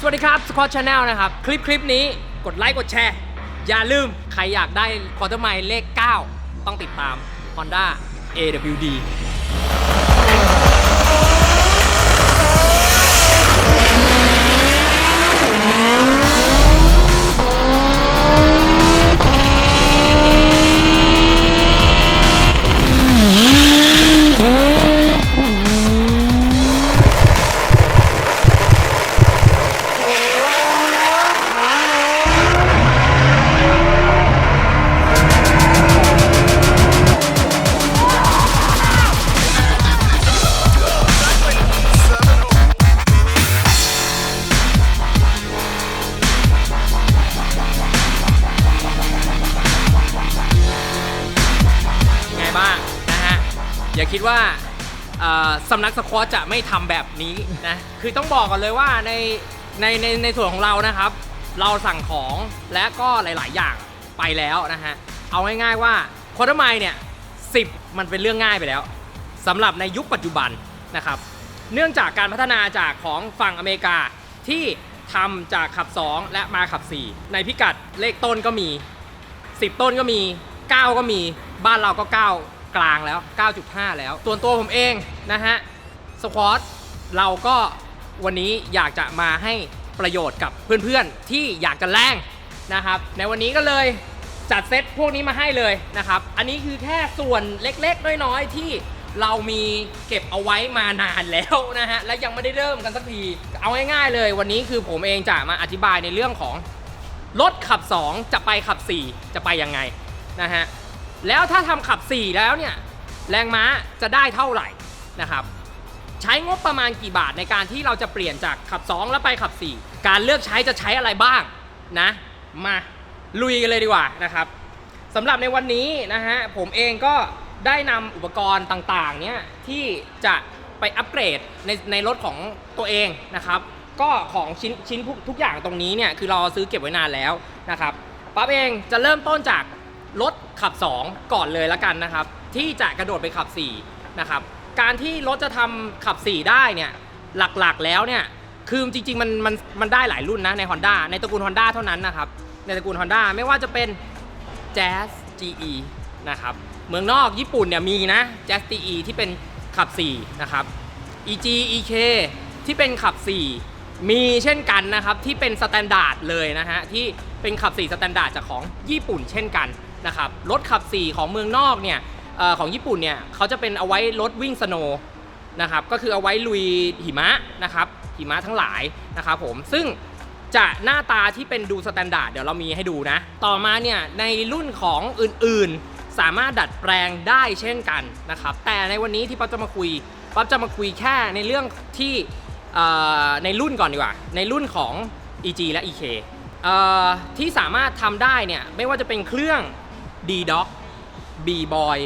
สวัสดีครับสควอตชาแนลนะครับ คลิปคลิปนี้กดไลค์กดแชร์ อย่าลืม ใครอยากได้ควอเตอร์ไมล์เลข 9 ต้องติดตาม Honda AWD อย่าคิดว่าสำนักสควอตจะไม่ทำแบบนี้นะ คือต้องบอกก่อนเลยว่าในในในในส่วนของเรานะครับ เราสั่งของและก็หลาย ๆ อย่างไปแล้วนะฮะ เอาง่ายๆว่าควอเตอร์ไมล์เนี่ยสิมันเป็นเรื่องง่ายไปแล้วสำหรับในยุคปัจจุบันนะครับ เนื่องจากการพัฒนาจากของฝั่งอเมริกาที่ทำจากขับ 2 และมาขับ 4 ในพิกัดเลขต้นก็มี 10 ต้นก็มี 9 ก็มีบ้านเราก็ 9 กลางแล้ว 9.5 แล้ว ส่วนตัวผมเองนะฮะสควอตเราก็วันนี้อยากจะมาให้ประโยชน์กับเพื่อนๆที่อยากจะแรงนะครับ ในวันนี้ก็เลยจัดเซตพวกนี้มาให้เลยนะครับ อันนี้คือแค่ส่วนเล็กๆ น้อยๆ ที่เรามีเก็บเอาไว้มานานแล้วนะฮะ และยังไม่ได้เริ่มกันสักที เอาง่ายๆเลยวันนี้คือผมเองจะมาอธิบายในเรื่องของรถขับ 2 จะไปขับ 4 จะไปยังไงนะฮะ แล้วถ้าทำขับ 4 แล้วเนี่ย แรงม้าจะได้เท่าไหร่นะครับ ใช้งบประมาณกี่บาทในการที่เราจะเปลี่ยนจากขับ 2 แล้วไปขับ 4 การเลือกใช้จะใช้อะไรบ้างนะ มาลุยกันเลยดีกว่านะครับสำหรับในวันนี้นะฮะผมเองก็ได้นำอุปกรณ์ต่างๆเนี่ยที่จะไปอัปเกรดในในรถของตัวเองนะครับ ก็ของชิ้นชิ้นทุกทุกอย่างตรงนี้เนี่ยคือเราซื้อเก็บไว้นานแล้วนะครับปั๊บเองจะเริ่มต้นจาก รถขับ 2 ก่อนเลยละกันนะครับ ที่จะกระโดดไปขับ4นะครับการที่รถจะทำขับ 4 ได้เนี่ยหลักๆแล้วเนี่ยคือจริงๆมันมันมันได้หลายรุ่นนะใน Honda ในตระกูล Honda เท่านั้นนะครับในตระกูล Honda ไม่ว่าจะเป็น Jazz GE นะครับเมืองนอกญี่ปุ่นเนี่ยมีนะ Jazz GE ที่เป็นขับ 4 นะครับ EG EK ที่เป็นขับ 4 มีเช่นกันนะครับที่เป็นสแตนดาร์ดเลยนะฮะที่เป็นขับ 4 สแตนดาร์ดจากของญี่ปุ่นเช่นกัน นะครับรถขับ 4 ของเมืองนอกเนี่ยออของญี่ปุ่นเนี่ยเขาจะเป็นเอาไว้รถวิ่งสโนนะครับก็คือเอาไว้ลุยหิมะนะครับหิมะทั้งหลายนะครับผมซึ่งจะหน้าตาที่เป็นดูสแตนดาร์ดเดี๋ยวเรามีให้ดูนะ ต่อมาเนี่ยในรุ่นของอื่นๆ สามารถดัดแปลงได้เช่นกันนะครับแต่ในวันนี้ที่ป๊อปจะมาคุยป๊อปจะมาคุยแค่ในเรื่องที่ในรุ่นก่อนดีกว่า ในรุ่นของ EG และ EK ที่สามารถทำได้เนี่ยไม่ว่าจะเป็นเครื่อง D-Doc B-Boy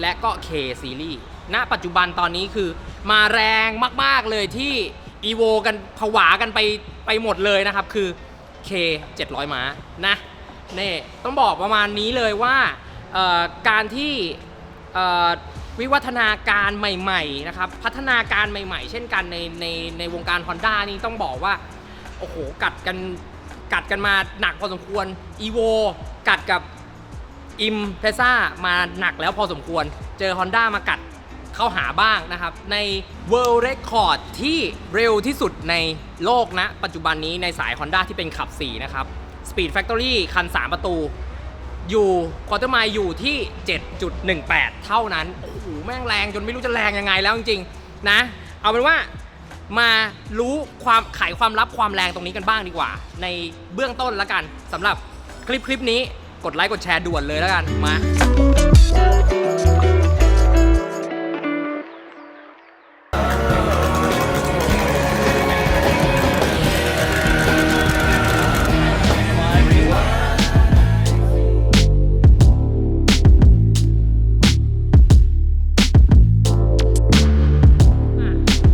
และก็ K Series ณปัจจุบันตอนนี้คือมาแรงมาก ๆ เลยที่ EVO กันผวากันไปไปหมดเลยนะครับ คือ K 700 ม้านะนี่ต้องบอกประมาณนี้เลยว่าการที่วิวัฒนาการใหม่ๆนะครับพัฒนาการใหม่ๆ เช่นกันในในในวงการ Honda นี่ต้องบอกว่า โอ้โห กัดกันกัดกันมาหนักพอสมควร EVO กัดกับ อิมเพซ่ามาหนักแล้วพอสมควร เจอ Honda มากัดเข้าหาบ้างนะครับ ใน World Record ที่เร็วที่สุดในโลกนะ ปัจจุบันนี้ในสาย Honda ที่เป็นขับ 4 นะครับ Speed Factory คัน 3 ประตู อยู่ควอเตอร์ไมล์อยู่ที่ 7.18 เท่านั้น โอ้โห แม่งแรงจนไม่รู้จะแรงยังไงแล้วจริงๆนะ เอาเป็นว่ามารู้ความไขความลับความแรงตรงนี้กันบ้างดีกว่า ในเบื้องต้นแล้วกันสำหรับคลิปคลิปนี้ กดไลค์กดแชร์ด่วนเลยแล้วกันมา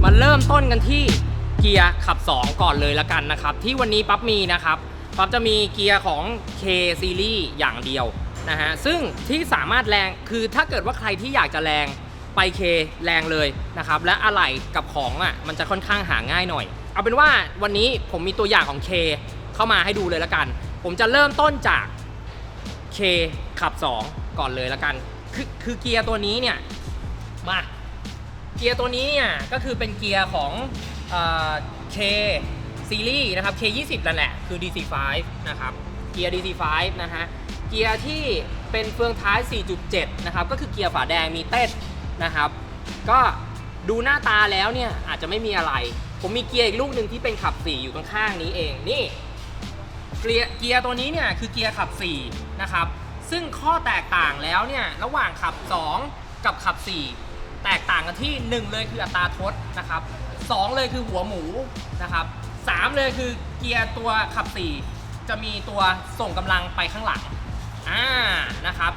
มาเริ่มต้นกันที่เกียร์ขับ 2 ก่อนเลยละกันนะครับ ที่วันนี้ปั๊บมีนะครับ ปั๊บจะมีเกียร์ของ K Series อย่างเดียวนะฮะ ซึ่งที่สามารถแรง คือถ้าเกิดว่าใครที่อยากจะแรงไป K แรงเลยนะครับ และอะไหล่กับของอะมันจะค่อนข้างหาง่ายหน่อย เอาเป็นว่าวันนี้ผมมีตัวอย่างของ K เข้ามาให้ดูเลยละกัน ผมจะเริ่มต้นจาก K ขับ 2 ก่อนเลยละกัน คือคือเกียร์ตัวนี้เนี่ย มา เกียร์ตัวนี้เนี่ยก็คือเป็นเกียร์ของเอ่อ K ซีรีส์นะครับ K 20 นั่นแหละ คือ DC5 นะครับ เกียร์ DC5 นะฮะ เกียร์ที่เป็นเฟืองท้าย 4.7 นะครับ ก็คือเกียร์ฝาแดงมีเต้นนะครับ ก็ดูหน้าตาแล้วเนี่ยอาจจะไม่มีอะไร ผมมีเกียร์อีกลูกหนึ่งที่เป็นขับ 4 อยู่ข้างๆนี้เอง นี่ เกียร์เกียร์ตัวนี้เนี่ยคือเกียร์ขับ 4 นะครับ ซึ่งข้อแตกต่างแล้วเนี่ยระหว่างขับ 2 กับขับ 4 แตกต่างกันที่ 1 เลยคืออัตราทดนะครับ 2 เลยคือหัวหมูนะครับ 3 เลยคือเกียร์ตัวขับ 4 จะมีตัวส่งกำลังไปข้างหลังอ่านะครับ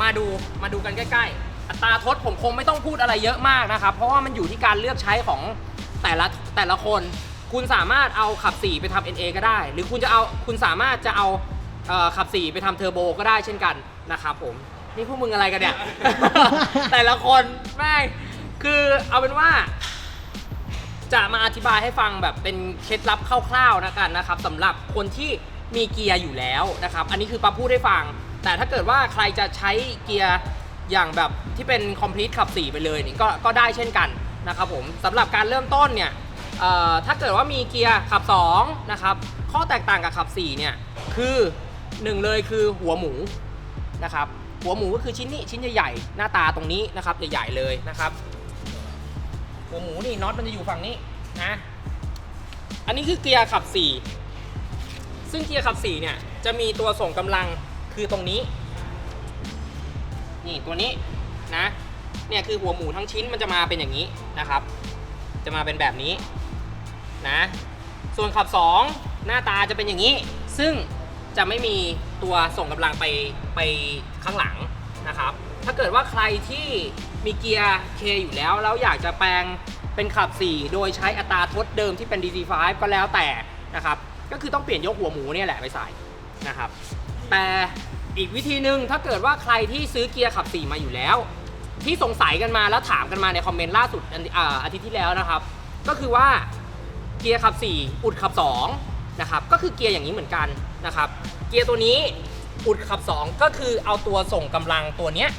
มาดูมาดูกันใกล้ ๆ อัตราทดผมคงไม่ต้องพูดอะไรเยอะมากนะครับ เพราะว่ามันอยู่ที่การเลือกใช้ของแต่ละแต่ละคน คุณสามารถเอาขับ 4 ไปทำ NA ก็ได้ หรือคุณจะเอาคุณสามารถจะเอาเอ่อขับ 4 ไปทำเทอร์โบก็ได้เช่นกันนะครับผมนี่พวกมึงอะไรกันเนี่ย แต่ละคนแม่งคือเอาเป็นว่า จะมาอธิบายให้ฟังแบบเป็นเคล็ดลับคร่าวๆนะกันนะครับสำหรับคนที่มีเกียร์อยู่แล้วนะครับ อันนี้คือปั๊บพูดให้ฟัง แต่ถ้าเกิดว่าใครจะใช้เกียร์อย่างแบบที่เป็น complete ขับ 4 ไปเลยนี่ก็ก็ได้เช่นกันนะครับผมสำหรับการเริ่มต้นเนี่ยถ้าเกิดว่ามีเกียร์ขับ2นะครับข้อแตกต่างกับขับ 4 เนี่ยคือหนึ่งเลยคือหัวหมูนะครับหัวหมูก็คือชิ้นนี้ชิ้นใหญ่ๆหน้าตาตรงนี้นะครับใหญ่ๆเลยนะครับ หัวหมูนี่น็อตมันจะอยู่ฝั่งนี้นะอันนี้คือเกียร์ขับ 4 ซึ่งเกียร์ขับ 4 เนี่ย จะมีตัวส่งกำลังคือตรงนี้ นี่ตัวนี้นะ เนี่ยคือหัวหมูทั้งชิ้นมันจะมาเป็นอย่างนี้นะครับ จะมาเป็นแบบนี้นะ ส่วนขับ 2 หน้าตาจะเป็นอย่างนี้ ซึ่งจะไม่มีตัวส่งกำลังไปไปข้างหลังนะครับ ถ้าเกิดว่าใครที่มีเกียร์ K อยู่แล้ว แล้วอยากจะแปลงเป็นขับ 4 โดยใช้อัตราทดเดิมที่เป็น DC5 ก็แล้วแต่นะครับ ก็คือต้องเปลี่ยนยกหัวหมูเนี่ยแหละไปใส่นะครับ แต่อีกวิธีหนึ่งถ้าเกิดว่าใครที่ซื้อเกียร์ขับ 4 มาอยู่แล้ว ที่สงสัยกันมาแล้วถามกันมาในคอมเมนต์ล่าสุดอาทิตย์ที่แล้วนะครับ ก็คือว่าเกียร์ขับ 4 อุดขับ2นะครับก็คือเกียร์อย่างนี้เหมือนกันนะครับ เกียร์ตัวนี้อุดขับ 2 ก็คือเอาตัวส่งกำลังตัวเนี้ย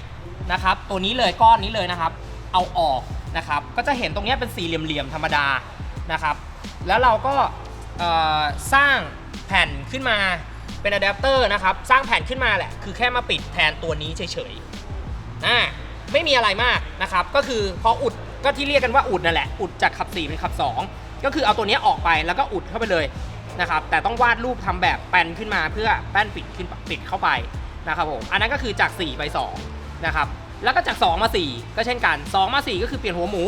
นะครับ ตัวนี้เลยก้อนนี้เลยนะครับ เอาออกนะครับ ก็จะเห็นตรงนี้เป็นสี่เหลี่ยมๆธรรมดานะครับ แล้วเราก็สร้างแผ่นขึ้นมาเป็นอะแดปเตอร์นะครับ สร้างแผ่นขึ้นมาแหละ คือแค่มาปิดแทนตัวนี้เฉยๆอ่าไม่มีอะไรมากนะครับ ก็คือพออุดก็ที่เรียกกันว่าอุดนั่นแหละ อุดจากขับ4เป็นขับ 2 ก็คือเอาตัวนี้ออกไปแล้วก็อุดเข้าไปเลยนะครับ แต่ต้องวาดรูปทำแบบแปนขึ้นมาเพื่อแป้นปิดขึ้นปิดเข้าไปนะครับผม อันนั้นก็คือจาก 4 ไป 2 นะครับแล้วก็จาก 2 มา 4 ก็เช่นกัน 2 มา 4 ก็คือเปลี่ยนหัวหมู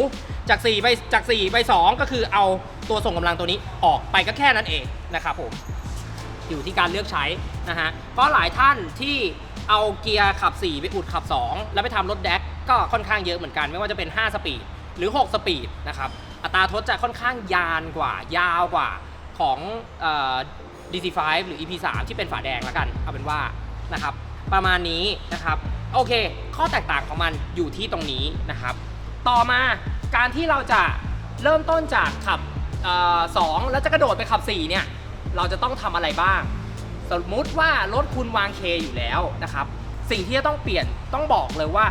จาก 4 ไปจาก4ไป 2 ก็คือเอาตัวส่งกำลังตัวนี้ออกไปก็แค่นั้นเองนะครับผมอยู่ที่การเลือกใช้นะฮะเพราะหลายท่านที่เอาเกียร์ขับ 4 ไปอุดขับ 2 แล้วไปทำรถแดกก็ค่อนข้างเยอะเหมือนกัน ไม่ว่าจะเป็น 5 สปีดหรือ 6 สปีดนะครับอัตราทดจะค่อนข้างยานกว่า ยาวกว่าของเอ่อ DC5 หรือ EP3 ที่เป็นฝาแดงแล้วกันเอาเป็นว่านะครับประมาณนี้นะครับ โอเค ข้อแตกต่างของมันอยู่ที่ตรงนี้นะครับ ต่อมาการที่เราจะเริ่มต้นจากขับออสองแล้วจะกระโดดไปขับ4เนี่ยเราจะต้องทำอะไรบ้าง สมมุติว่ารถคุณวางเคอยู่แล้วนะครับ สิ่งที่จะต้องเปลี่ยนต้องบอกเลยว่า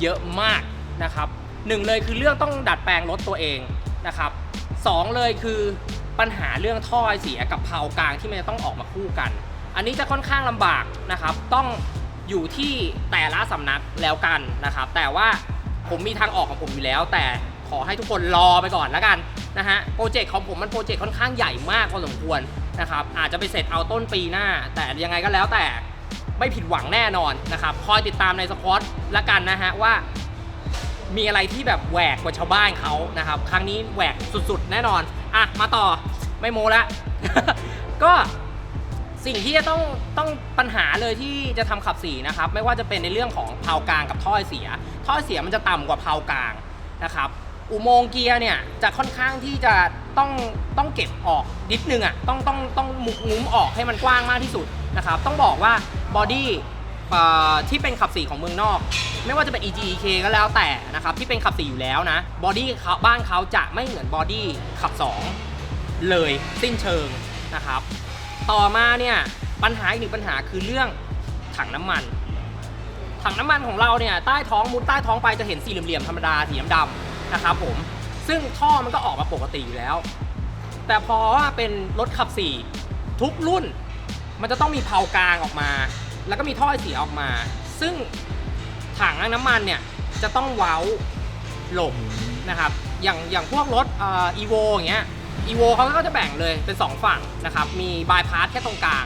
เยอะมากนะครับหนึ่งเลยคือเรื่องต้องดัดแปลงรถตัวเองนะครับสองเลยคือปัญหาเรื่องท่อเสียกับเพากลางที่มันจะต้องออกมาคู่กัน อันนี้จะค่อนข้างลำบากนะครับ ต้อง อยู่ที่แต่ละสำนักแล้วกันนะครับ แต่ว่าผมมีทางออกของผมอยู่แล้ว แต่ขอให้ทุกคนรอไปก่อนแล้วกันนะฮะโปรเจกต์ของผมมันโปรเจกต์ค่อนข้างใหญ่มากพอสมควรนะครับอาจจะไปเสร็จเอาต้นปีหน้า แต่ยังไงก็แล้วแต่ไม่ผิดหวังแน่นอนนะครับคอยติดตามในสควอตละกันนะฮะว่า มีอะไรที่แบบแหวกกว่าชาวบ้านเขานะครับ ครั้งนี้แหวกสุดๆ แน่นอน อะ มาต่อไม่โมละ ก็ สิ่งที่จะต้องต้องปัญหาเลยที่จะทำขับสีนะครับไม่ว่าจะเป็นในเรื่องของเพากลางกับท่อเสีย ท่อเสียมันจะต่ำกว่าเพากลางนะครับอุโมงค์เกียร์เนี่ยจะค่อนข้างที่จะต้องต้องเก็บออกนิดนึงอะต้องต้องต้องมุกงุ้มออกให้มันกว้างมากที่สุดนะครับต้องบอกว่าบอดี้ที่เป็นขับสีของเมืองนอก ไม่ว่าจะเป็น E G E K ก็แล้วแต่นะครับที่เป็นขับ4อยู่แล้วนะบอดี้เขาบ้านเขาจะไม่เหมือนบอดี้ขับ 2 เลยสิ้นเชิงนะครับ ต่อมาเนี่ยปัญหาอีกหนึ่งปัญหาคือเรื่องถังน้ำมัน ถังน้ำมันของเราเนี่ยใต้ท้องมุดใต้ท้องไปจะเห็นสี่เหลี่ยมๆธรรมดาสีดำๆนะครับผมซึ่งท่อมันก็ออกมาปกติอยู่แล้ว แต่พอว่าเป็นรถขับสี่ทุกรุ่น มันจะต้องมีเพากลางออกมา แล้วก็มีท่อไอเสียออกมา ซึ่งถังน้ำมันเนี่ยจะต้องเว้าหลบนะครับอย่างอย่างพวกรถอีโวอย่างเงี้ย อีโวเขาก็จะแบ่งเลยเป็น 2 ฝั่งนะครับ มีบายพาสแค่ตรงกลาง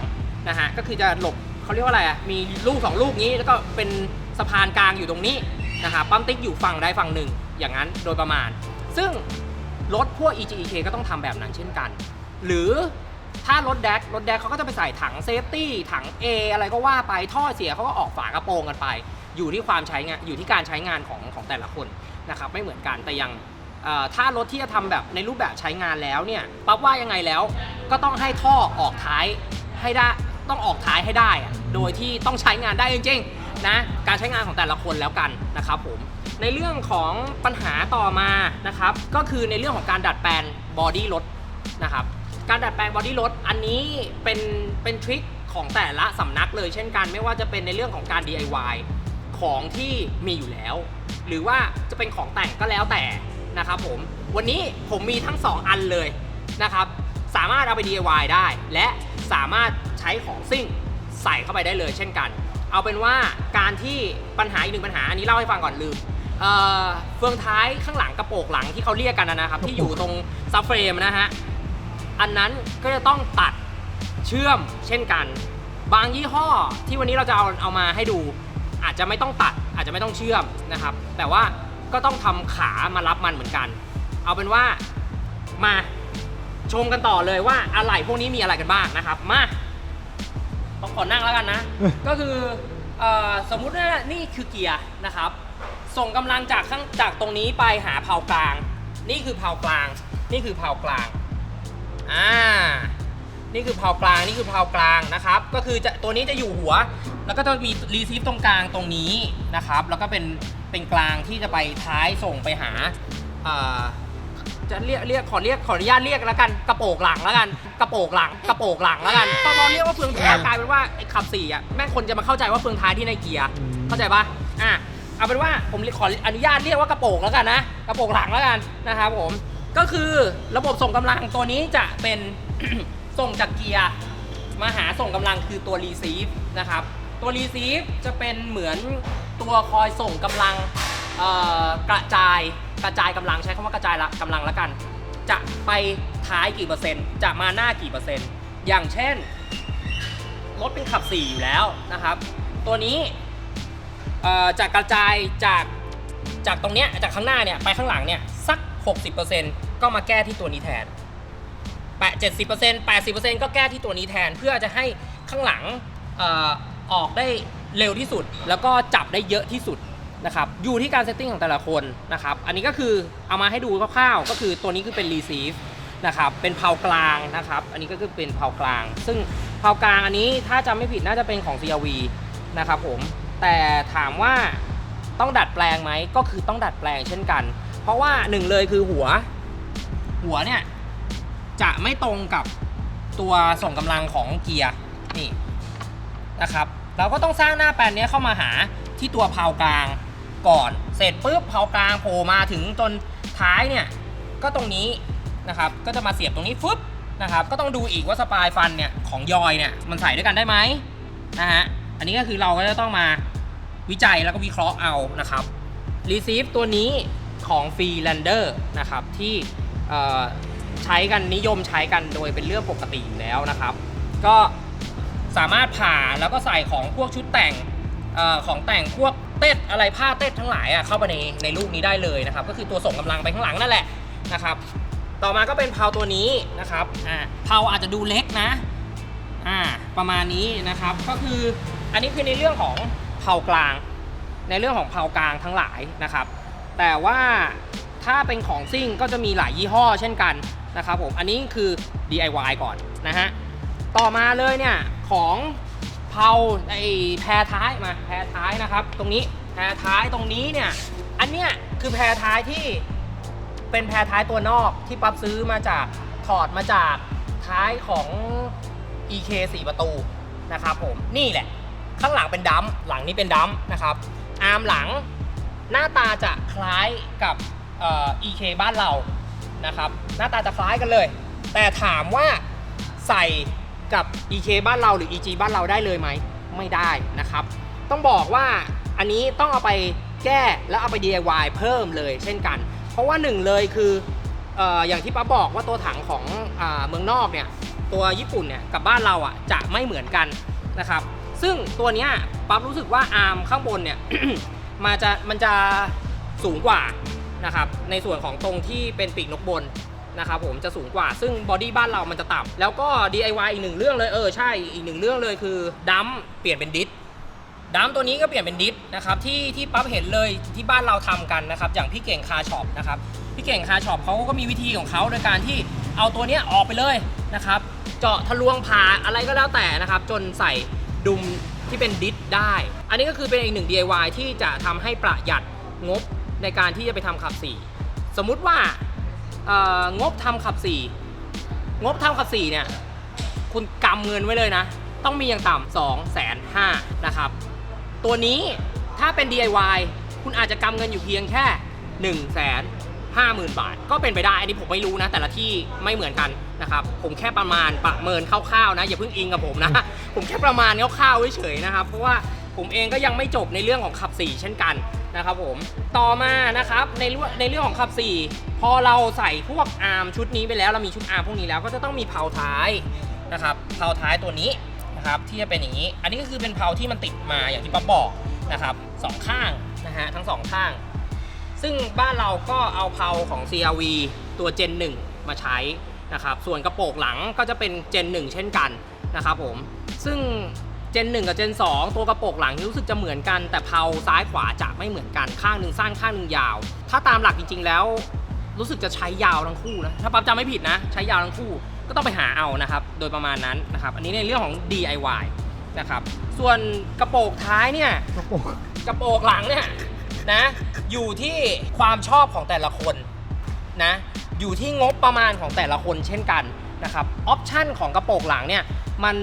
นะฮะ ก็คือจะหลบเขาเรียกว่าอะไรอะ มีลูกสองลูกนี้แล้วก็เป็นสะพานกลางอยู่ตรงนี้นะครับ ปั๊มติ๊กอยู่ฝั่งใดฝั่งหนึ่ง อย่างนั้นโดยประมาณ ซึ่งรถพวก EGEK ก็ต้องทำแบบนั้นเช่นกัน หรือถ้ารถแดกรถแดกเขาก็จะไปใส่ถังเซฟตี้ถัง A อะไรก็ว่าไปท่อเสียเขาก็ออกฝากระโปรงกันไป อยู่ที่ความใช้งานอยู่ที่การใช้งานของของแต่ละคนนะครับไม่เหมือนกันแต่อยัง ถ้ารถที่จะทำแบบในรูปแบบใช้งานแล้วเนี่ยปั๊บว่ายังไงแล้วก็ต้องให้ท่อออกท้ายให้ได้ต้องออกท้ายให้ได้อะโดยที่ต้องใช้งานได้จริงๆนะการใช้งานของแต่ละคนแล้วกันนะครับผมในเรื่องของปัญหาต่อมานะครับก็คือในเรื่องของการดัดแปลงบอดี้รถนะครับการดัดแปลงบอดี้รถอันนี้เป็นเป็นทริคของแต่ละสำนักเลยเช่นกัน ไม่ว่าจะเป็นในเรื่องของการ DIY ของที่มีอยู่แล้ว หรือว่าจะเป็นของแต่งก็แล้วแต่ นะครับผมวันนี้ผมมีทั้ง 2 อันเลยนะครับสามารถเอาไป DIY ได้ และสามารถใช้ของซิ่งใส่เข้าไปได้เลยเช่นกัน เอาเป็นว่าการที่ปัญหาอีกหนึ่งปัญหาอันนี้เล่าให้ฟังก่อนลืมเอ่อเฟืองท้ายข้างหลังกระโปรงหลังที่เขาเรียกกันนะครับ ที่อยู่ตรงซับเฟรมนะฮะอันนั้นก็จะต้องตัดเชื่อมเช่นกัน บางยี่ห้อที่วันนี้เราจะเอาเอามาให้ดู อาจจะไม่ต้องตัดอาจจะไม่ต้องเชื่อมนะครับ แต่ว่า ก็ต้องทำขามารับมันเหมือนกัน เอาเป็นว่ามาชมกันต่อเลยว่าอะไรพวกนี้มีอะไรกันบ้างนะครับ มาต้องขอนั่งแล้วกันนะ ก็คือเออสมมุติว่านี่คือเกียร์นะครับ ส่งกำลังจากข้างจากตรงนี้ไปหาเผากลาง นี่คือเผากลาง นี่คือเผากลางอ่า นี่คือเผากลางนี่คือเผากลางนะครับ ก็คือจะตัวนี้จะอยู่หัว แล้วก็จะมีรีซีฟตรงกลางตรงนี้นะครับ แล้วก็เป็นเป็นกลางที่จะไปท้ายส่งไปหาอ่าจะเรียกเรียกขอเรียกขออนุญาตเรียกแล้วกันกระโปรงหลังแล้วกันกระโปรงหลังกระโปรงหลังแล้วกันพอเราเรียกว่าเฟืองท้ายกลายเป็นว่าไอ้ขับสี่อะแม่งคนจะมาเข้าใจว่าเฟืองท้ายที่ในเกียร์อืมเข้าใจปะอะเอาเป็นว่าผมขออนุญาตเรียกว่ากระโปรงแล้วกันนะกระโปรงหลังแล้วกันนะครับผมก็คือระบบส่งกำลังตัวนี้จะเป็น ส่งจากเกียร์มาหาส่งกำลังคือตัว receive นะครับ ตัว receive จะเป็นเหมือนตัวคอยส่งกำลังกระจายกระจายกำลังใช้คำว่ากระจายละกำลังแล้วกัน จะไปท้ายกี่เปอร์เซ็นต์ จะมาหน้ากี่เปอร์เซ็นต์ อย่างเช่นรถเป็นขับ 4 อยู่แล้วนะครับ ตัวนี้จะกระจายจากจากตรงเนี้ยจากข้างหน้าเนี่ยไปข้างหลังเนี่ยสัก 60%ก็มาแก้ที่ตัวนี้แทน แปะ70% 80%ก็แก้ที่ตัวนี้แทนเพื่อจะให้ข้างหลังออออกได้เร็วที่สุด แล้วก็จับได้เยอะที่สุดนะครับอยู่ที่การเซตติ้งของแต่ละคนนะครับอันนี้ก็คือเอามาให้ดูคร่าวๆก็คือตัวนี้คือเป็น receive นะครับเป็นเพากลางนะครับอันนี้ก็คือเป็นเพากลาง ซึ่งเพากลางอันนี้ถ้าจำไม่ผิดน่าจะเป็นของ CRV นะครับผมแต่ถามว่าต้องดัดแปลงไหมก็คือต้องดัดแปลงเช่นกัน เพราะว่าหนึ่งเลยคือหัว หัวเนี่ย จะไม่ตรงกับตัวส่งกำลังของเกียร์นี่นะครับ เราก็ต้องสร้างหน้าแปลนนี้เข้ามาหาที่ตัวเพากลางก่อน เสร็จปุ๊บเพากลางโผล่มาถึงจนท้ายเนี่ยก็ตรงนี้นะครับก็จะมาเสียบตรงนี้ฟึบนะครับก็ต้องดูอีกว่าสปายฟันเนี่ยของยอยเนี่ยมันใส่ด้วยกันได้ไหมนะฮะอันนี้ก็คือเราก็จะต้องมาวิจัยแล้วก็วิเคราะห์เอานะครับ Receive ตัวนี้ของ Freelander นะครับที่เอ่อ ใช้กันนิยมใช้กันโดยเป็นเรื่องปกติอยู่แล้วนะครับ ก็สามารถผ่าแล้วก็ใส่ของพวกชุดแต่งอของแต่งพวกเต้ดอะไรผ้าเต้ดทั้งหลายอะเข้าไปในในลูกนี้ได้เลยนะครับ ก็คือตัวส่งกำลังไปข้างหลังนั่นแหละนะครับ ต่อมาก็เป็นเพาตัวนี้นะครับอ่าเพาอาจจะดูเล็กนะอ่าประมาณนี้นะครับ ก็คืออันนี้คือในเรื่องของเผากลาง ในเรื่องของเผากลางทั้งหลายนะครับ แต่ว่าถ้าเป็นของซิ่งก็จะมีหลายยี่ห้อเช่นกัน นะครับผมอันนี้คือ DIY ก่อนนะฮะต่อมาเลยเนี่ยของเผาไอแพรท้ายมาแพรท้ายนะครับ ตรงนี้แพรท้ายตรงนี้เนี่ยอันเนี้ยคือแพรท้ายที่เป็นแพรท้ายตัวนอกที่ปั๊บซื้อมาจากถอดมาจากท้ายของ EK 4 ประตูนะครับผมนี่แหละข้างหลังเป็นดัมป์หลังนี้เป็นดัมป์นะครับอาร์มหลังหน้าตาจะคล้ายกับ EK บ้านเรา นะครับหน้าตาจะคล้ายกันเลย แต่ถามว่าใส่กับ EK บ้านเราหรือ EG บ้านเราได้เลยไหมไม่ได้นะครับ ต้องบอกว่าอันนี้ต้องเอาไปแก้แล้วเอาไป DIY เพิ่มเลยเช่นกัน เพราะว่าหนึ่งเลยคือออย่างที่ป้าบอกว่าตัวถังของเมืองนอกเนี่ยตัวญี่ปุ่นเนี่ยกับบ้านเราอะจะไม่เหมือนกันนะครับ ซึ่งตัวเนี้ยปั๊บรู้สึกว่าอาร์มข้างบนเนี่ยมาจะมันจะสูงกว่า นะครับในส่วนของตรงที่เป็นปีกนกบนนะครับผมจะสูงกว่าซึ่งบอดี้บ้านเรามันจะต่ำแล้วก็ DIY อีกหนึ่งเรื่องเลยเออใช่อีกหนึ่งเรื่องเลยคือดัมเปลี่ยนเป็นดิสดัมตัวนี้ก็เปลี่ยนเป็นดิสนะครับที่ที่ปั๊บเห็นเลยที่บ้านเราทำกันนะครับอย่างพี่เก่งคาช็อปนะครับพี่เก่งคาช็อปเขาก็มีวิธีของเขาโดยการที่เอาตัวเนี้ยออกไปเลยนะครับเจาะทะลวงผ่าอะไรก็แล้วแต่นะครับจนใส่ดุมที่เป็นดิสได้ อันนี้ก็คือเป็นอีกหนึ่ง DIY ที่จะทำให้ประหยัดงบ ในการที่จะไปทำขับสี่สมมุติว่างบทำขับสี่งบทำขับสี่เนี่ย คุณกำเงินไว้เลยนะ ต้องมีอย่างต่ำสองแสนห้านะครับ ตัวนี้ถ้าเป็น DIY คุณอาจจะกำเงินอยู่เพียงแค่1นึ่งแสนห้าหมื่นบาท ก็เป็นไปได้ อันนี้ผมไม่รู้นะ แต่ละที่ไม่เหมือนกันนะครับ ผมแค่ประมาณประเมินคร่าวๆนะ อย่าเพิ่งอิงกับผมนะ ผมแค่ประมาณคร่าวๆเฉยๆนะครับ เพราะว่า ผมเองก็ยังไม่จบในเรื่องของขับ 4 เช่นกันนะครับผมต่อมานะครับในเรื่องในเรื่องของขับ 4 พอเราใส่พวกอาร์มชุดนี้ไปแล้วเรามีชุดอาร์มพวกนี้แล้วก็จะต้องมีเผาท้ายนะครับเผาท้ายตัวนี้นะครับที่จะเป็นอย่างนี้ อันนี้ก็คือเป็นเพลาที่มันติดมาอย่างที่ป๊าบอกนะครับสองข้างนะฮะทั้งสองข้าง ซึ่งบ้านเราก็เอาเพลาของ CRV ตัว Gen 1 มาใช้นะครับส่วนกระโปรงหลังก็จะเป็น Gen 1 เช่นกันนะครับผมซึ่ง Gen 1กับ Gen 2ตัวกระโปรงหลังรู้สึกจะเหมือนกัน แต่เพลาซ้ายขวาจะไม่เหมือนกันข้างหนึ่งสั้นข้างหนึ่งยาว ถ้าตามหลักจริง ๆ แล้ว รู้สึกจะใช้ยาวทั้งคู่นะถ้าปั๊บจำไม่ผิดนะ ใช้ยาวทั้งคู่ ก็ต้องไปหาเอานะครับโดยประมาณนั้นนะครับอันนี้ในเรื่องของ DIY นะครับส่วนกระโปรงท้ายเนี่ยกระโปรงกระโปรงหลังเนี่ยนะอยู่ที่ความชอบของแต่ละคนนะอยู่ที่งบประมาณของแต่ละคนเช่นกันนะครับออปชันของกระโปรงหลังเนี่ยมัน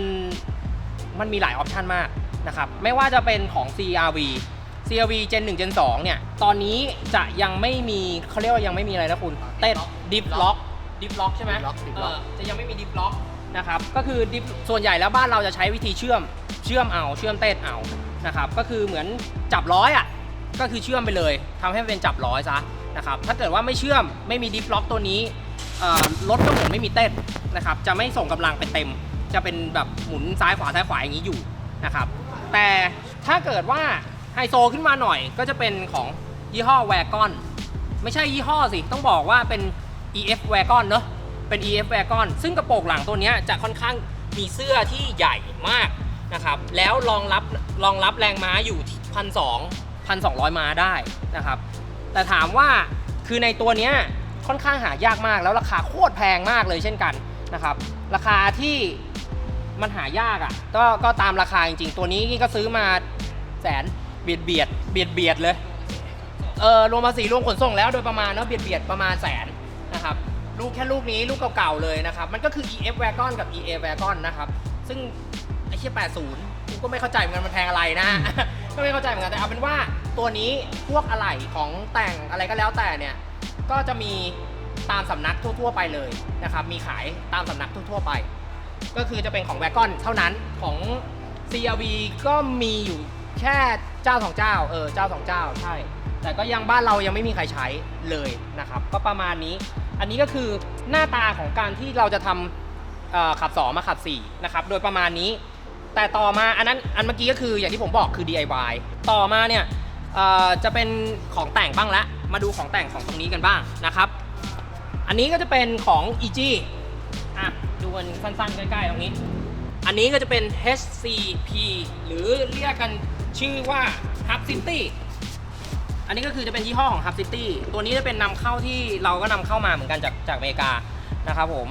มันมีหลายออปชันมากนะครับไม่ว่าจะเป็นของ CRV CRV Gen 1 Gen 2 เนี่ย ตอนนี้จะยังไม่มีเขาเรียกว่ายังไม่มีอะไรนะคุณ เต้นดิฟล็อกดิฟล็อกใช่ไหม Dip lock Dip เอ lock อจะยังไม่มีดิฟล็อกนะครับ ก็คือ Dip ส่วนใหญ่แล้วบ้านเราจะใช้วิธีเชื่อม เชื่อมเอา เชื่อมเต้นเอา นะครับ ก็คือเหมือนจับร้อยอะ ก็คือเชื่อมไปเลยทำให้มันเป็นจับร้อยซะนะครับ ถ้าเกิดว่าไม่เชื่อม ไม่มีดิฟล็อกตัวนี้เอ่อรถก็เหมือนไม่มีเต้นนะครับ จะไม่ส่งกำลังไปเต็ม จะเป็นแบบหมุนซ้ายขวาซ้ายขวาอย่างนี้อยู่นะครับ แต่ถ้าเกิดว่าไฮโซขึ้นมาหน่อยก็จะเป็นของยี่ห้อแวร์กอนไม่ใช่ยี่ห้อสิต้องบอกว่าเป็น EF Wagon เนอะเป็น EF Wagon ซึ่งกระโปรงหลังตัวนี้จะค่อนข้างมีเสื้อที่ใหญ่มากนะครับแล้วรองรับรองรับแรงม้าอยู่พันสองพันสองร้อยม้าได้นะครับ แต่ถามว่าคือในตัวนี้ค่อนข้างหายากมากแล้วราคาโคตรแพงมากเลยเช่นกันนะครับ ราคาที่ มันหายากอะ่ะ ก็ก็ตามราคาจริงๆ ตัวนี้ก็ซื้อมาแสนเบียดเบียดเบียดเบียดเลย เออรวมภาษีรวมขนส่งแล้วโดยประมาณเนาะเบียดเบียดประมาณแสนนะครับลูกแค่ลูกนี้ลูกเก่าๆเลยนะครับ มันก็คือ EF Wagon กับ EA Wagon นะครับ ซึ่งไอ้เชี่ย80กูก็ไม่เข้าใจเหมือนกันมันแพงอะไรนะ ก็ไม่เข้าใจเหมือนกันแต่เอาเป็นว่าตัวนี้พวกอะไหล่ของแต่งอะไรก็แล้วแต่เนี่ย ก็จะมีตามสำนักทั่วๆไปเลยนะครับ มีขายตามสำนักทั่วๆไป ก็คือจะเป็นของแวกอนเท่านั้นของ CRV ก็มีอยู่แค่เจ้าสองเจ้าเออเจ้าสองเจ้าใช่ แต่ก็ยังบ้านเรายังไม่มีใครใช้เลยนะครับ ก็ประมาณนี้ อันนี้ก็คือหน้าตาของการที่เราจะทำขับ2มาขับ4นะครับโดยประมาณนี้ แต่ต่อมาอันนั้นอันเมื่อกี้ก็คืออย่างที่ผมบอกคือ DIY ต่อมาเนี่ยจะเป็นของแต่งบ้างละมาดูของแต่งของตรงนี้กันบ้างนะครับ อันนี้ก็จะเป็นของ EG ดูกันสั้นๆใกล้ๆตรงนี้ อันนี้ก็จะเป็น HCP หรือเรียกกันชื่อว่า Hub City อันนี้ก็คือจะเป็นยี่ห้อของ Hub City ตัวนี้จะเป็นนำเข้าที่เราก็นำเข้ามาเหมือนกันจากจากอเมริกานะครับผม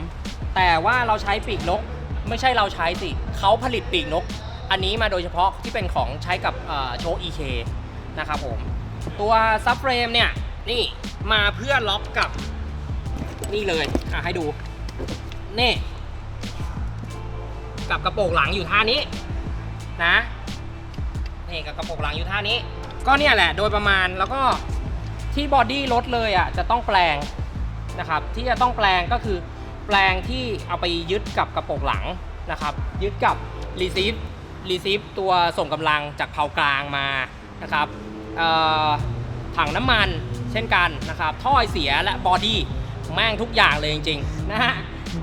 แต่ว่าเราใช้ปีกนก ไม่ใช่เราใช้สิเขาผลิตปีกนก อันนี้มาโดยเฉพาะที่เป็นของใช้กับโชว์ EK นะครับผม ตัวซับเฟรมเนี่ย นี่มาเพื่อล็อกกับนี่เลยอะให้ดู นี่ กับกระโปรงหลังอยู่ท่านี้นะนี่กับกระโปรงหลังอยู่ท่านี้ ก็เนี่ยแหละโดยประมาณแล้วก็ที่บอดี้รถเลยอะจะต้องแปลงนะครับที่จะต้องแปลงก็คือแปลงที่เอาไปยึดกับกระโปรงหลังนะครับยึดกับรีซีฟรีซีฟตัวส่งกำลังจากเผากลางมานะครับถังน้ำมันเช่นกันนะครับท่อไอเสียและบอดี้แม่งทุกอย่างเลยจริงๆนะฮะ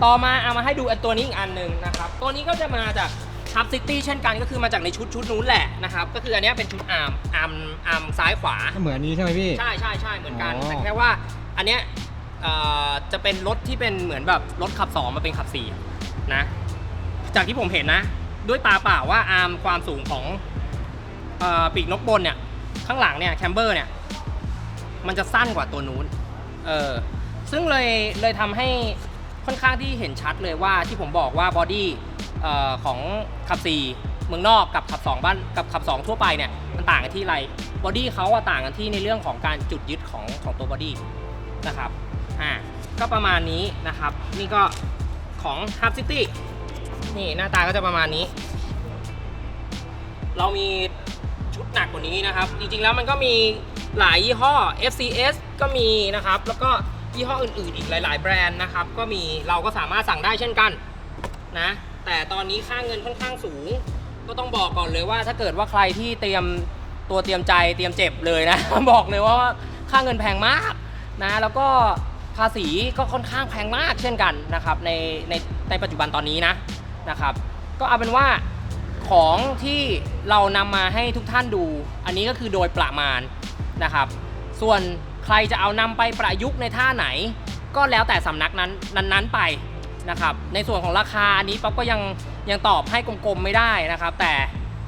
ต่อมาเอามาให้ดูอันตัวนี้อีกอันหนึ่งนะครับ ตัวนี้ก็จะมาจากทับซิตี้เช่นกันก็คือมาจากในชุดชุดนู้นแหละนะครับ ก็คืออันเนี้ยเป็นชุดอาร์มอาร์มอาร์มซ้ายขวาก็เหมือนอันนี้ใช่ไหมพี่ ใช่ใช่ใช่เหมือนกันอ๋อแต่แค่ว่าอันเนี้ยเอ่อจะเป็นรถที่เป็นเหมือนแบบรถขับ 2 มาเป็นขับ4นะ จากที่ผมเห็นนะ ด้วยตาเปล่าว่าอาร์มความสูงของเอ่อปีกนกบนเนี่ย ข้างหลังเนี่ยแคมเบอร์เนี่ย มันจะสั้นกว่าตัวนู้น เออ ซึ่งเลยเลยทำให้ ค่อนข้างที่เห็นชัดเลยว่าที่ผมบอกว่าบอดี้ของขับ4เมืองนอกกับขับ 2 บ้านกับขับ 2 ทั่วไปเนี่ยมันต่างกันที่อะไรบอดี้เขาอะต่างกันที่ในเรื่องของการจุดยึดของของตัวบอดี้นะครับอ่าก็ประมาณนี้นะครับ นี่ก็ของ Hub City นี่หน้าตาก็จะประมาณนี้ เรามีชุดหนักกว่านี้นะครับ จริงๆแล้วมันก็มีหลายยี่ห้อ FCS ก็มีนะครับ แล้วก็ ยี่ห้ออื่นๆ อีกหลาย ๆ แบรนด์นะครับ ก็มีเราก็สามารถสั่งได้เช่นกันนะ แต่ตอนนี้ค่าเงินค่อนข้างสูง ก็ต้องบอกก่อนเลยว่าถ้าเกิดว่าใครที่เตรียมตัวเตรียมใจเตรียมเจ็บเลยนะ บอกเลยว่าค่าเงินแพงมากนะ แล้วก็ภาษีก็ค่อนข้างแพงมากเช่นกันนะครับในในในปัจจุบันตอนนี้นะนะครับ ก็เอาเป็นว่าของที่เรานำมาให้ทุกท่านดู อันนี้ก็คือโดยประมาณนะครับ ส่วน ใครจะเอานำไปประยุกต์ในท่าไหน ก็แล้วแต่สำนักนั้นนั้นๆไปนะครับ ในส่วนของราคาอันนี้ป๊อปก็ยังยังตอบให้กลมๆไม่ได้นะครับ แต่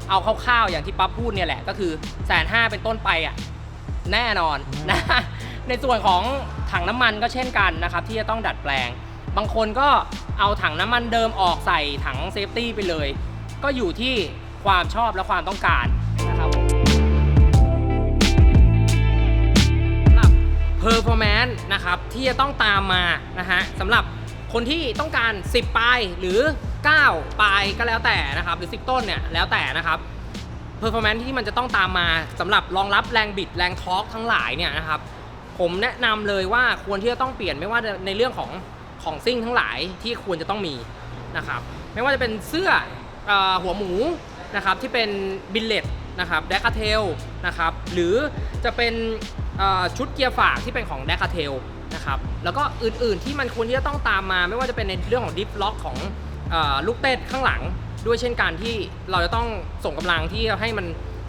เอาคร่าวๆอย่างที่ป๊อปพูดเนี่ยแหละก็คือแสนห้าเป็นต้นไปอะแน่นอนนะในส่วนของถังน้ำมันก็เช่นกันนะครับ ที่จะต้องดัดแปลง บางคนก็เอาถังน้ำมันเดิมออกใส่ถังเซฟตี้ไปเลย ก็อยู่ที่ความชอบและความต้องการ performance นะครับที่จะต้องตามมานะฮะสำหรับคนที่ต้องการ 10 ปลายหรือ 9 ปลายก็แล้วแต่นะครับหรือ 10 ต้นเนี่ยแล้วแต่นะครับ performance ที่มันจะต้องตามมาสำหรับรองรับแรงบิดแรงทอร์กทั้งหลายเนี่ยนะครับผมแนะนำเลยว่าควรที่จะต้องเปลี่ยนไม่ว่าในเรื่องของของซิ่งทั้งหลายที่ควรจะต้องมีนะครับไม่ว่าจะเป็นเสื้อออหัวหมูนะครับที่เป็นบิลเลตนะครับแดคาเทลนะครับหรือจะเป็น ชุดเกียร์ฝากที่เป็นของแดคาเทลนะครับแล้วก็อื่นๆที่มันควรที่จะต้องตามมา ไม่ว่าจะเป็นในเรื่องของดิฟล็อกของอลูกเต้นข้างหลัง ด้วยเช่นกันที่เราจะต้องส่งกำลังที่ให้มัน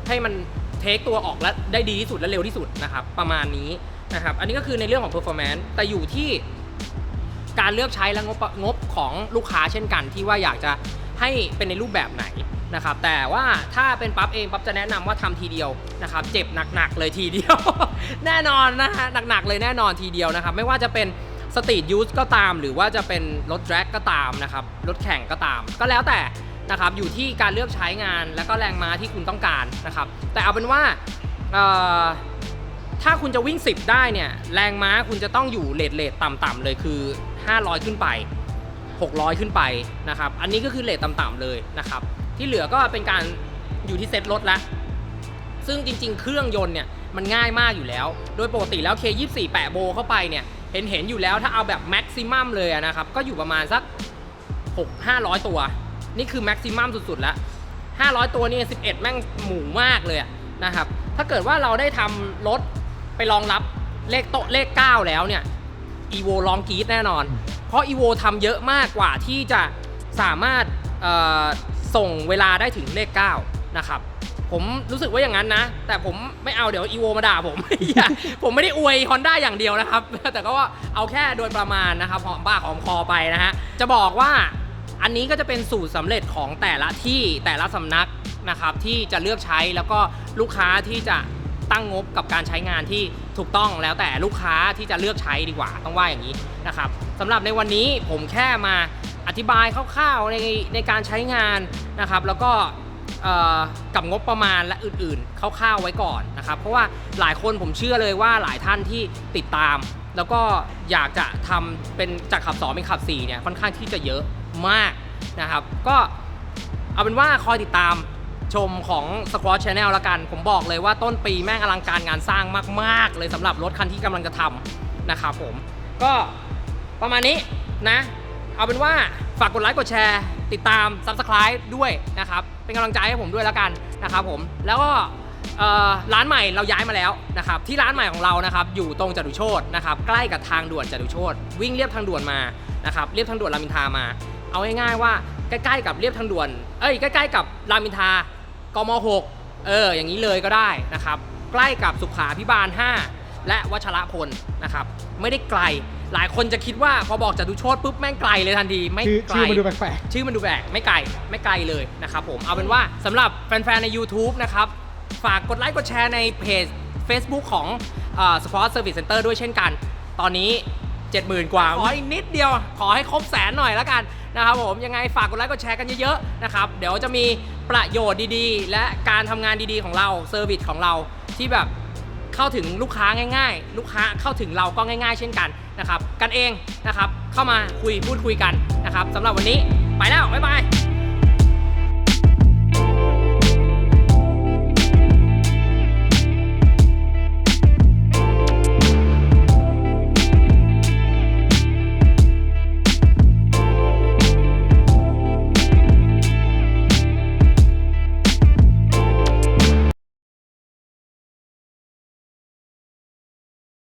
ให้มันเทคตัวออกและได้ดีที่สุดและเร็วที่สุดนะครับประมาณนี้นะครับอันนี้ก็คือในเรื่องของ performance แต่อยู่ที่การเลือกใช้และงบงบของลูกค้าเช่นกันที่ว่าอยากจะให้เป็นในรูปแบบไหน นะครับแต่ว่าถ้าเป็นปั๊บเองปั๊บจะแนะนำว่าทำทีเดียวนะครับเจ็บหนักๆเลยทีเดียว แน่นอนนะฮะหนักๆเลยแน่นอนทีเดียวนะครับไม่ว่าจะเป็นสตรีทยูสก็ตาม หรือว่าจะเป็นรถแดร็กก็ตามนะครับรถแข่งก็ตาม ก็แล้วแต่นะครับอยู่ที่การเลือกใช้งานและก็แรงม้าที่คุณต้องการนะครับแต่เอาเป็นว่าถ้าคุณจะวิ่ง 10 ได้เนี่ยแรงม้าคุณจะต้องอยู่เลทเลทต่ำๆเลยคือ 500 ขึ้นไป 600 ขึ้นไปนะครับอันนี้ก็คือเลทต่ำๆเลยนะครับ ที่เหลือก็เป็นการอยู่ที่เซ็ตรถละซึ่งจริง ๆ เครื่องยนต์เนี่ยมันง่ายมากอยู่แล้ว โดยปกติแล้ว K24 แปะโบเข้าไปเนี่ยเห็นเห็นๆอยู่แล้วถ้าเอาแบบแม็กซิมัมเลยนะครับ ก็อยู่ประมาณสัก 6 500 ตัว นี่คือแม็กซิมัมสุดๆ แล้ว 500 ตัวนี่11 แม่งหมู่มากเลยนะครับ ถ้าเกิดว่าเราได้ทำรถไปรองรับเลขโต๊ะเลข 9 แล้วเนี่ยอีโวลองกีดแน่นอน เพราะอีโวทำเยอะมากกว่าที่จะสามารถ ส่งเวลาได้ถึงเลข 9 นะครับ ผมรู้สึกว่าอย่างนั้นนะ แต่ผมไม่เอาเดี๋ยวอีโวมาด่าผม ผมไม่ได้อวย Honda อย่างเดียวนะครับ แต่ก็ว่าเอาแค่โดยประมาณนะครับหอมปากหอมคอไปนะฮะ จะบอกว่าอันนี้ก็จะเป็นสูตรสำเร็จของแต่ละที่แต่ละสำนักนะครับที่จะเลือกใช้แล้วก็ลูกค้าที่จะตั้งงบกับการใช้งานที่ถูกต้องแล้วแต่ลูกค้าที่จะเลือกใช้ดีกว่าต้องว่าอย่างนี้นะครับสำหรับในวันนี้ผมแค่มา อธิบายคร่าวๆในในการใช้งานนะครับ แล้วก็กับงบประมาณและอื่นๆคร่าวๆไว้ก่อนนะครับ เพราะว่าหลายคนผมเชื่อเลยว่าหลายท่านที่ติดตาม แล้วก็อยากจะทำเป็นจากขับ2เป็นขับ4เนี่ยค่อนข้างที่จะเยอะมากนะครับ ก็เอาเป็นว่าคอยติดตามชมของ Squad Channel ละกัน ผมบอกเลยว่าต้นปีแม่งอลังการงานสร้างมากๆ เลยสำหรับรถคันที่กำลังจะทำนะครับผม ก็ประมาณนี้นะ เอาเป็นว่าฝากกดไลค์กดแชร์ ติดตาม Subscribe ด้วยนะครับ เป็นกำลังใจให้ผมด้วยแล้วกันนะครับผมแล้วก็ร้านใหม่เราย้ายมาแล้วนะครับที่ร้านใหม่ของเรานะครับอยู่ตรงจตุโชตนะครับใกล้กับทางด่วนจตุโชตวิ่งเรียบทางด่วนมานะครับเรียบทางด่วนรามอินทามา เอาง่ายๆว่าใกล้ๆกับเรียบทางด่วนเอ้ยใกล้ๆกับรามอินทากม 6 เอออย่างนี้เลยก็ได้นะครับใกล้กับสุขาพิบาล 5 และวัชรพลนะครับไม่ได้ไกล หลายคนจะคิดว่าพอบอกจตุโชตปุ๊บแม่งไกลเลยทันทีไม่ชื่อไกลชื่อมันดูแปลกชื่อมันดูแปลกไม่ไกลไม่ไกลเลยนะครับผมเอาเป็นว่าสำหรับแฟนๆใน YouTube นะครับฝากกดไลค์กดแชร์ในเพจ Facebook ของสปอร์ตเซอร์วิสเซ็นเตอร์ด้วยเช่นกัน ตอนนี้ 70,000 กว่าขออีกนิดเดียว ขอให้ครบแสนหน่อยแล้วกันนะครับผมยังไงฝากกดไลค์กดแชร์กันเยอะๆนะครับเดี๋ยวจะมีประโยชน์ดีๆ และการทำงานดีๆของเราเซอร์วิสของเราที่แบบ เข้าถึงลูกค้าง่าย ๆ ลูกค้าเข้าถึงเราก็ง่าย ๆ เช่นกันนะครับ กันเองนะครับ เข้ามาคุยพูดคุยกันนะครับสำหรับวันนี้ไปแล้วบ๊ายบาย